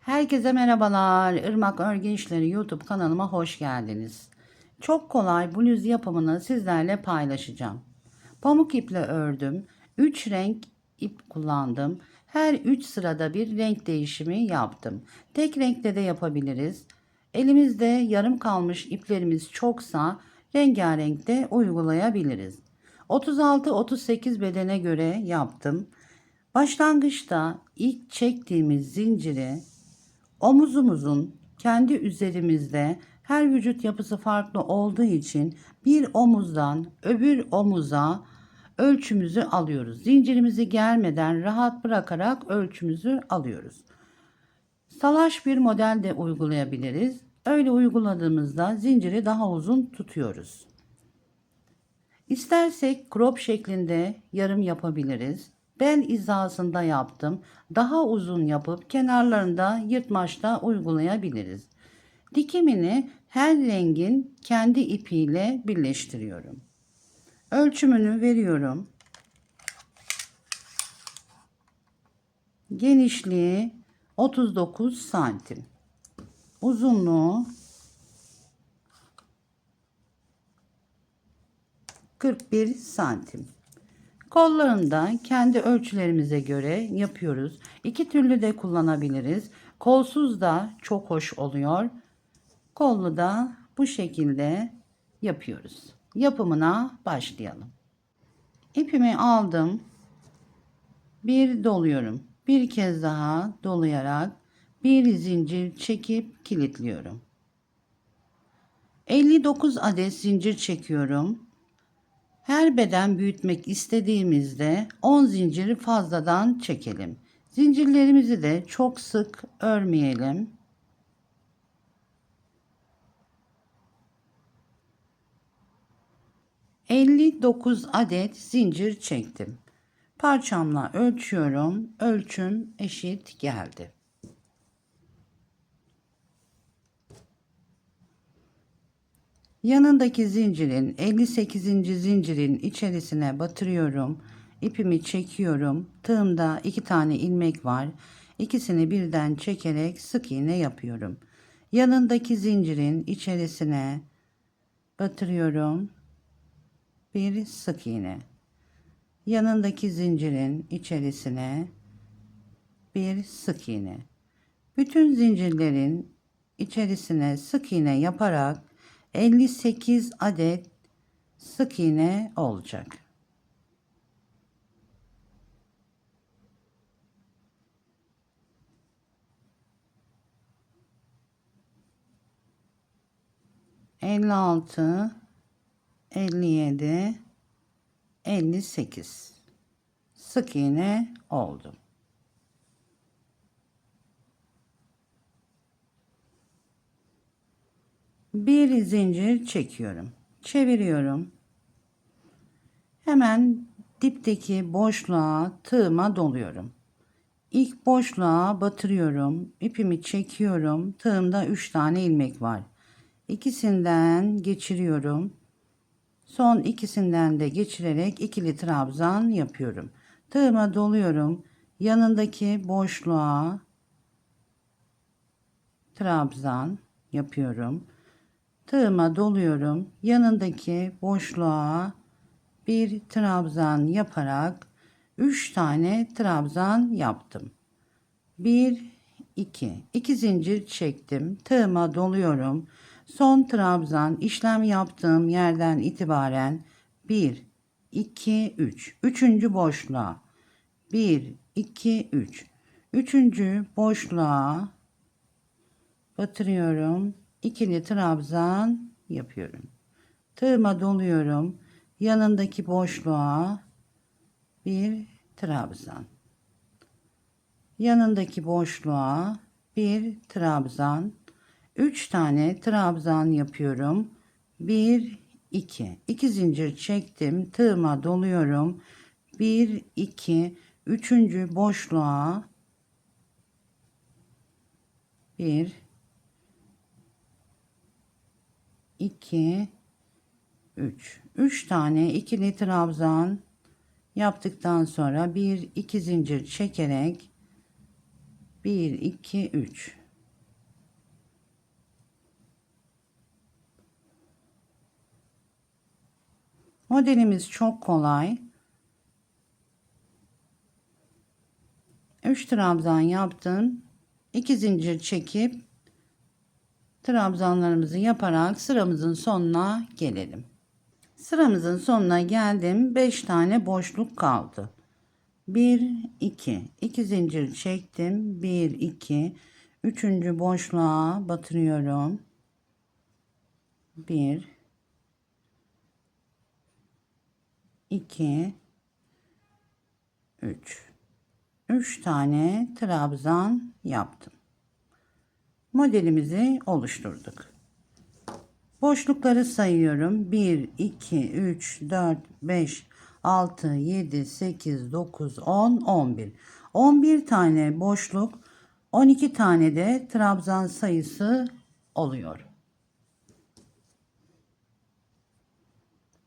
Herkese merhabalar. Irmak Örgü İşleri YouTube kanalıma hoş geldiniz. Çok kolay bluz yapımını sizlerle paylaşacağım. Pamuk iple ördüm. 3 renk ip kullandım. Her 3 sırada bir renk değişimi yaptım. Tek renkte de yapabiliriz. Elimizde yarım kalmış iplerimiz çoksa rengarenk de uygulayabiliriz. 36-38 bedene göre yaptım. Başlangıçta ilk çektiğimiz zinciri omuzumuzun kendi üzerimizde her vücut yapısı farklı olduğu için bir omuzdan öbür omuza ölçümüzü alıyoruz. Zincirimizi germeden rahat bırakarak ölçümüzü alıyoruz. Salaş bir model de uygulayabiliriz. Öyle uyguladığımızda zinciri daha uzun tutuyoruz. İstersek crop şeklinde yarım yapabiliriz. Bel hizasında yaptım. Daha uzun yapıp kenarlarında yırtmaçta uygulayabiliriz. Dikimini her rengin kendi ipiyle birleştiriyorum. Ölçümünü veriyorum. Genişliği 39 santim. Uzunluğu 41 santim. Kollarını da kendi ölçülerimize göre yapıyoruz. İki türlü de kullanabiliriz. Kolsuz da çok hoş oluyor. Kollu da bu şekilde yapıyoruz. Yapımına başlayalım. İpimi aldım. Bir doluyorum. Bir kez daha dolayarak bir zincir çekip kilitliyorum. 59 adet zincir çekiyorum. Her beden büyütmek istediğimizde 10 zinciri fazladan çekelim. Zincirlerimizi de çok sık örmeyelim. ...59 adet zincir çektim. Parçamla ölçüyorum. Ölçüm eşit geldi. Yanındaki zincirin 58. zincirin içerisine batırıyorum. İpimi çekiyorum. Tığımda iki tane ilmek var. İkisini birden çekerek sık iğne yapıyorum. Yanındaki zincirin içerisine batırıyorum. Bir sık iğne. Yanındaki zincirin içerisine bir sık iğne. Bütün zincirlerin içerisine sık iğne yaparak 58 adet sık iğne olacak. Elli altı, elli yedi, elli sekiz sık iğne oldu. Bir zincir çekiyorum. Çeviriyorum. Hemen dipteki boşluğa tığıma doluyorum. İlk boşluğa batırıyorum. İpimi çekiyorum. Tığımda 3 tane ilmek var. İkisinden geçiriyorum. Son ikisinden de geçirerek ikili trabzan yapıyorum. Tığıma doluyorum. Yanındaki boşluğa trabzan yapıyorum. Tığıma doluyorum. Yanındaki boşluğa bir trabzan yaparak 3 tane trabzan yaptım. 1 2 2 zincir çektim. Tığıma doluyorum. Son trabzan işlem yaptığım yerden itibaren 1 2 3 üçüncü boşluğa 1 2 3 üçüncü boşluğa batırıyorum ikili trabzan yapıyorum. Tığıma doluyorum. Yanındaki boşluğa bir trabzan. Yanındaki boşluğa bir trabzan. Üç tane trabzan yapıyorum. Bir, iki. İki zincir çektim. Tığıma doluyorum. Bir, iki. Üçüncü boşluğa bir, 2 3 3 tane ikili trabzan yaptıktan sonra bir iki zincir çekerek 1 2 3 Modelimiz çok kolay. 3 trabzan yaptım. 2 zincir çekip trabzanlarımızı yaparak sıramızın sonuna gelelim. Sıramızın sonuna geldim. 5 tane boşluk kaldı. 1 2 2 zincir çektim. 1 2 üçüncü boşluğa batırıyorum. 1 2 3 3 tane trabzan yaptım. Modelimizi oluşturduk. Boşlukları sayıyorum. 1 2 3 4 5 6 7 8 9 10 11. 11 tane boşluk 12 tane de trabzan sayısı oluyor.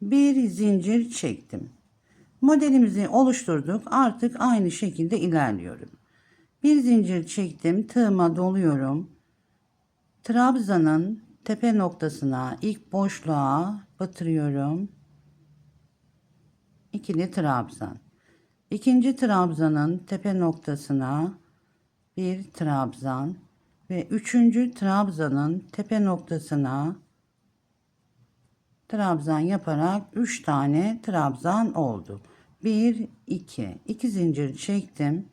Bir zincir çektim. Modelimizi oluşturduk. Artık aynı şekilde ilerliyorum. Bir zincir çektim. Tığıma doluyorum. Trabzanın tepe noktasına ilk boşluğa batırıyorum. İkili trabzan. İkinci trabzanın tepe noktasına bir trabzan ve üçüncü trabzanın tepe noktasına trabzan yaparak 3 tane trabzan oldu. 1 2 2 zincir çektim.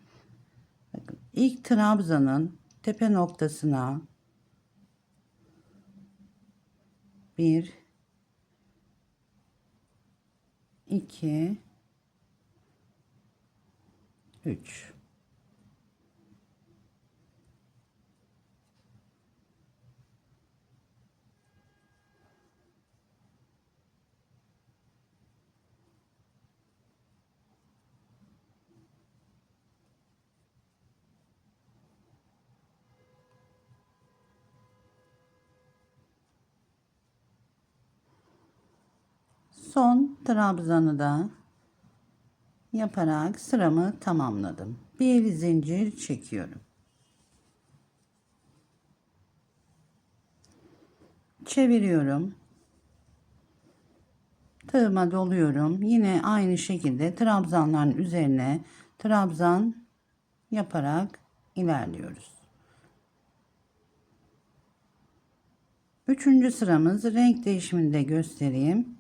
Bakın ilk trabzanın tepe noktasına 1 2 3 Son trabzanı da yaparak sıramı tamamladım. Bir zincir çekiyorum. Çeviriyorum. Tığıma doluyorum. Yine aynı şekilde trabzanların üzerine trabzan yaparak ilerliyoruz. Üçüncü sıramız renk değişimini de göstereyim.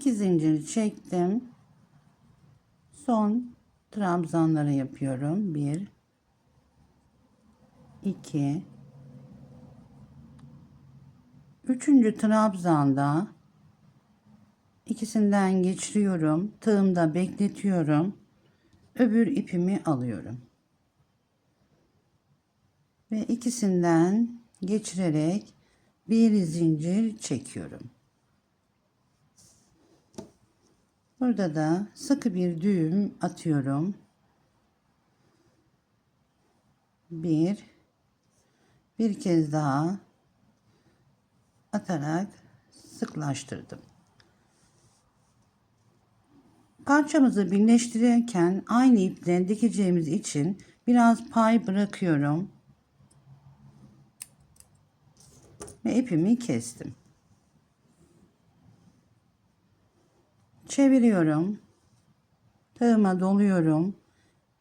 İki zincir çektim. Son trabzanları yapıyorum. Bir, iki, üçüncü trabzanda ikisinden geçiriyorum. Tığımda bekletiyorum. Öbür ipimi alıyorum. Ve ikisinden geçirerek bir zincir çekiyorum. Burada da sıkı bir düğüm atıyorum. Bir, bir kez daha atarak sıklaştırdım. Parçamızı birleştirirken aynı ipten dikeceğimiz için biraz pay bırakıyorum. Ve ipimi kestim. Çeviriyorum. Tığıma doluyorum.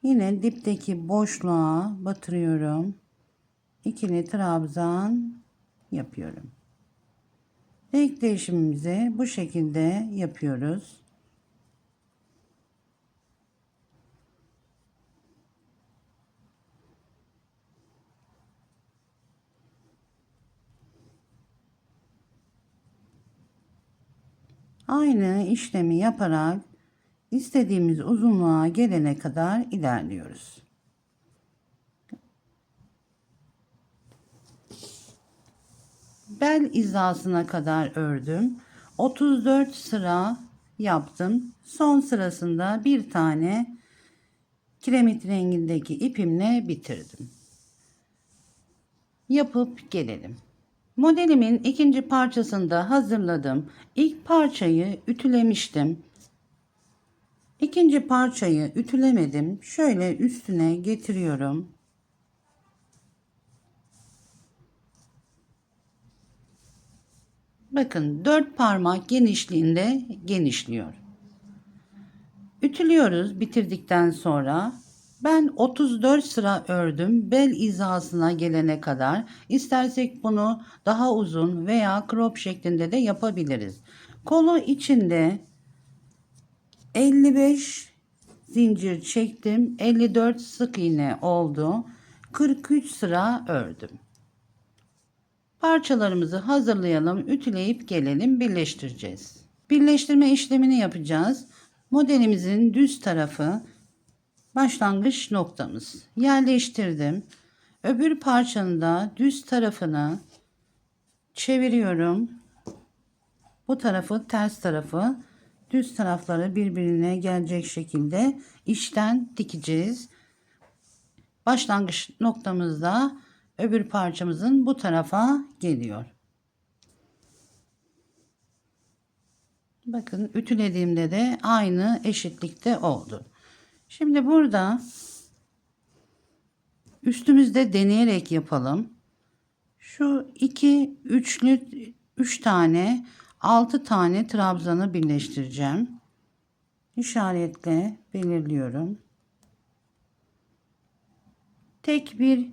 Yine dipteki boşluğa batırıyorum. İkili trabzan yapıyorum. Renk değişimimizi bu şekilde yapıyoruz. Aynı işlemi yaparak istediğimiz uzunluğa gelene kadar ilerliyoruz. Bel hizasına kadar ördüm. 34 sıra yaptım. Son sırasında bir tane kiremit rengindeki ipimle bitirdim. Yapıp gelelim. Modelimin ikinci parçasını da hazırladım. İlk parçayı ütülemiştim. İkinci parçayı ütülemedim. Şöyle üstüne getiriyorum. Bakın dört parmak genişliğinde genişliyor. Ütülüyoruz bitirdikten sonra. Ben 34 sıra ördüm bel hizasına gelene kadar. İstersek bunu daha uzun veya crop şeklinde de yapabiliriz. Kolu içinde 55 zincir çektim. 54 sık iğne oldu. 43 sıra ördüm. Parçalarımızı hazırlayalım, ütüleyip gelelim, birleştireceğiz. Birleştirme işlemini yapacağız. Modelimizin düz tarafı başlangıç noktamız. Yerleştirdim. Öbür parçanın da düz tarafını çeviriyorum. Bu tarafı ters tarafı düz tarafları birbirine gelecek şekilde içten dikeceğiz. Başlangıç noktamızda öbür parçamızın bu tarafa geliyor. Bakın ütülediğimde de aynı eşitlikte oldu. Şimdi burada üstümüzde deneyerek yapalım. Şu iki üçlü üç tane altı tane trabzanı birleştireceğim. İşaretle belirliyorum. Tek bir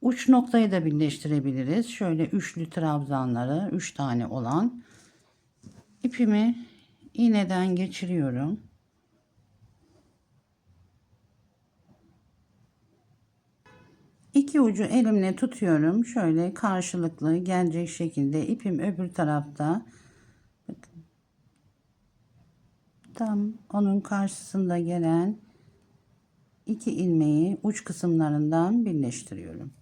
uç noktayı da birleştirebiliriz. Şöyle üçlü trabzanları üç tane olan ipimi iğneden geçiriyorum. İki ucu elimle tutuyorum. Şöyle karşılıklı gelecek şekilde ipim öbür tarafta. Tam onun karşısında gelen iki ilmeği uç kısımlarından birleştiriyorum.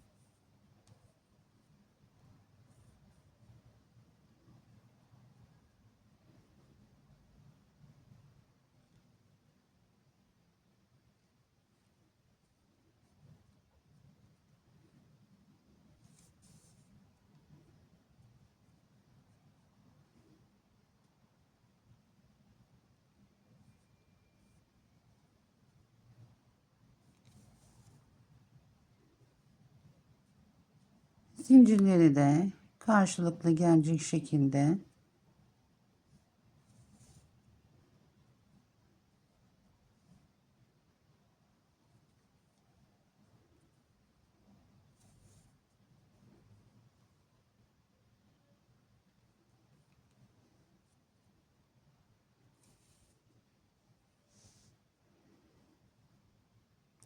Zincirleri de karşılıklı gelecek şekilde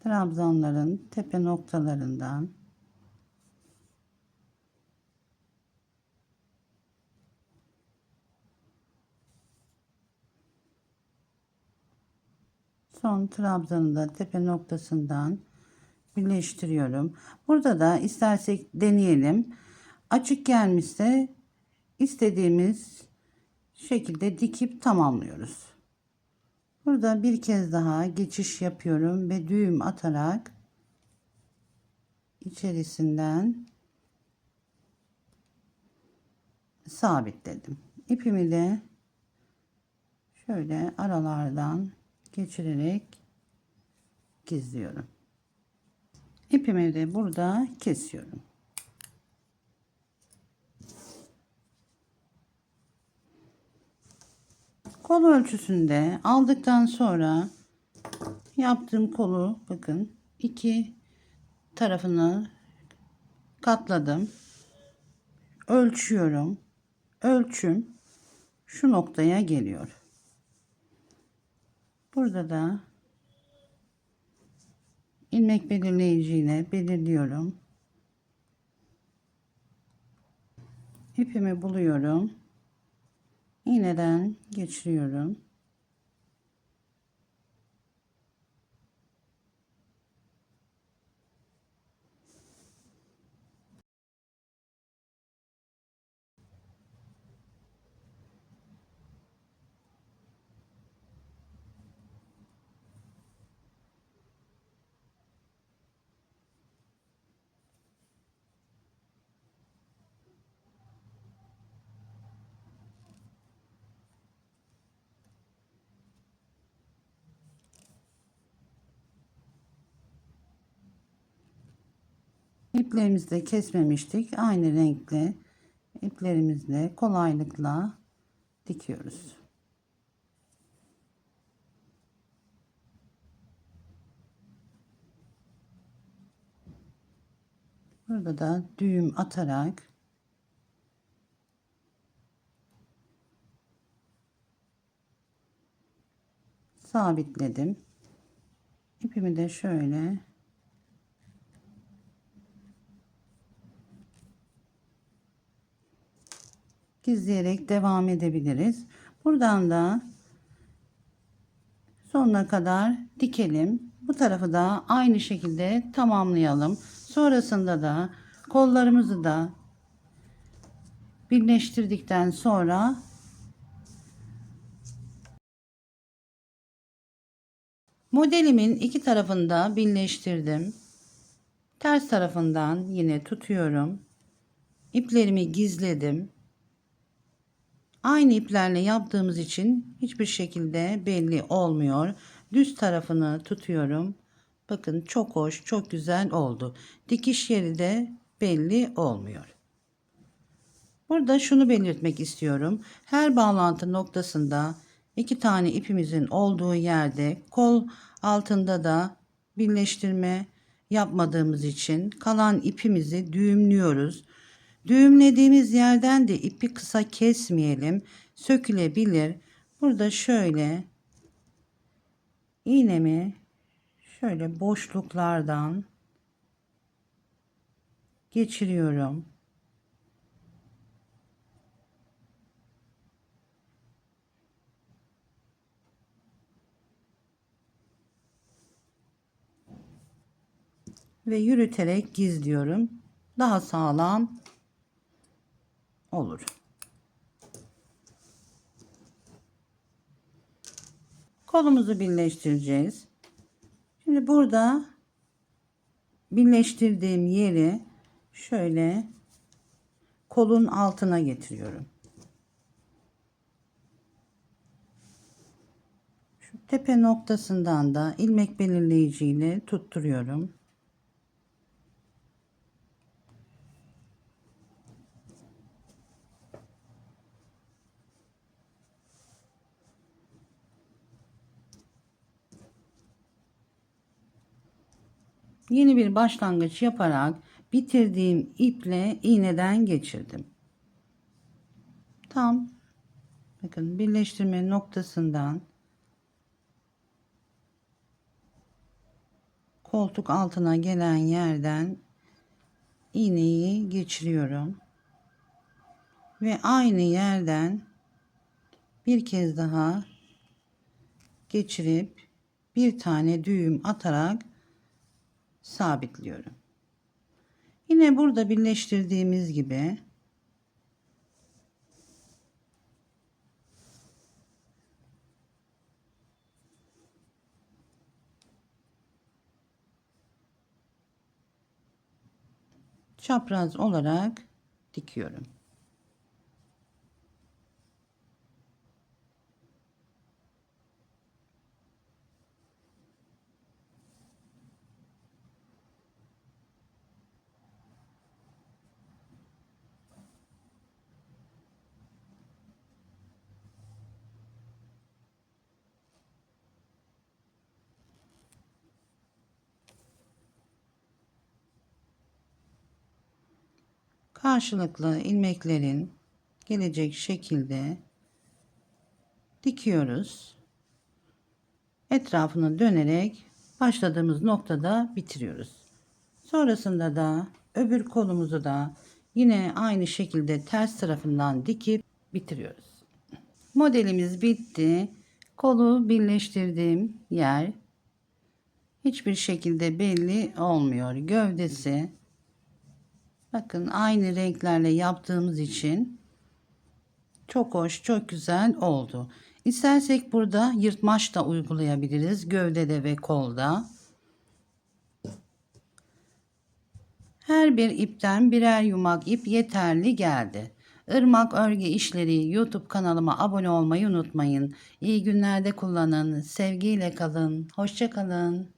trabzanların tepe noktalarından son trabzanı da tepe noktasından birleştiriyorum. Burada da istersek deneyelim. Açık gelmişse istediğimiz şekilde dikip tamamlıyoruz. Burada bir kez daha geçiş yapıyorum ve düğüm atarak içerisinden sabitledim. İpimi de şöyle aralardan geçirerek gizliyorum. İpimi de burada kesiyorum. Kol ölçüsünde aldıktan sonra yaptığım kolu bakın iki tarafını katladım. Ölçüyorum. Ölçüm şu noktaya geliyor. Burada da ilmek belirleyiciyle belirliyorum. İpimi buluyorum. İğneden geçiriyorum. İplerimizi de kesmemiştik. Aynı renkle iplerimizle kolaylıkla dikiyoruz. Burada da düğüm atarak sabitledim. İpimi de şöyle gizleyerek devam edebiliriz. Buradan da sonuna kadar dikelim. Bu tarafı da aynı şekilde tamamlayalım. Sonrasında da kollarımızı da birleştirdikten sonra modelimin iki tarafını da birleştirdim. Ters tarafından yine tutuyorum. İplerimi gizledim. Aynı iplerle yaptığımız için hiçbir şekilde belli olmuyor. Düz tarafını tutuyorum. Bakın çok hoş, çok güzel oldu. Dikiş yeri de belli olmuyor. Burada şunu belirtmek istiyorum. Her bağlantı noktasında iki tane ipimizin olduğu yerde kol altında da birleştirme yapmadığımız için kalan ipimizi düğümlüyoruz. Düğümlediğimiz yerden de ipi kısa kesmeyelim. Sökülebilir. Burada şöyle iğnemi şöyle boşluklardan geçiriyorum. Ve yürüterek gizliyorum. Daha sağlam olur. Kolumuzu birleştireceğiz. Şimdi burada birleştirdiğim yeri şöyle kolun altına getiriyorum. Şu tepe noktasından da ilmek belirleyici ile tutturuyorum. Yeni bir başlangıç yaparak bitirdiğim iple iğneden geçirdim. Tam bakın birleştirme noktasından koltuk altına gelen yerden iğneyi geçiriyorum. Ve aynı yerden bir kez daha geçirip bir tane düğüm atarak sabitliyorum. Yine burada birleştirdiğimiz gibi çapraz olarak dikiyorum. Karşılıklı ilmeklerin gelecek şekilde dikiyoruz. Etrafını dönerek başladığımız noktada bitiriyoruz. Sonrasında da öbür kolumuzu da yine aynı şekilde ters tarafından dikip bitiriyoruz. Modelimiz bitti. Kolu birleştirdiğim yer hiçbir şekilde belli olmuyor. Gövdesi Bakın aynı renklerle yaptığımız için çok hoş, çok güzel oldu. İstersek burada yırtmaç da uygulayabiliriz. Gövdede ve kolda. Her bir ipten birer yumak ip yeterli geldi. Irmak Örgü İşleri YouTube kanalıma abone olmayı unutmayın. İyi günlerde kullanın. Sevgiyle kalın. Hoşça kalın.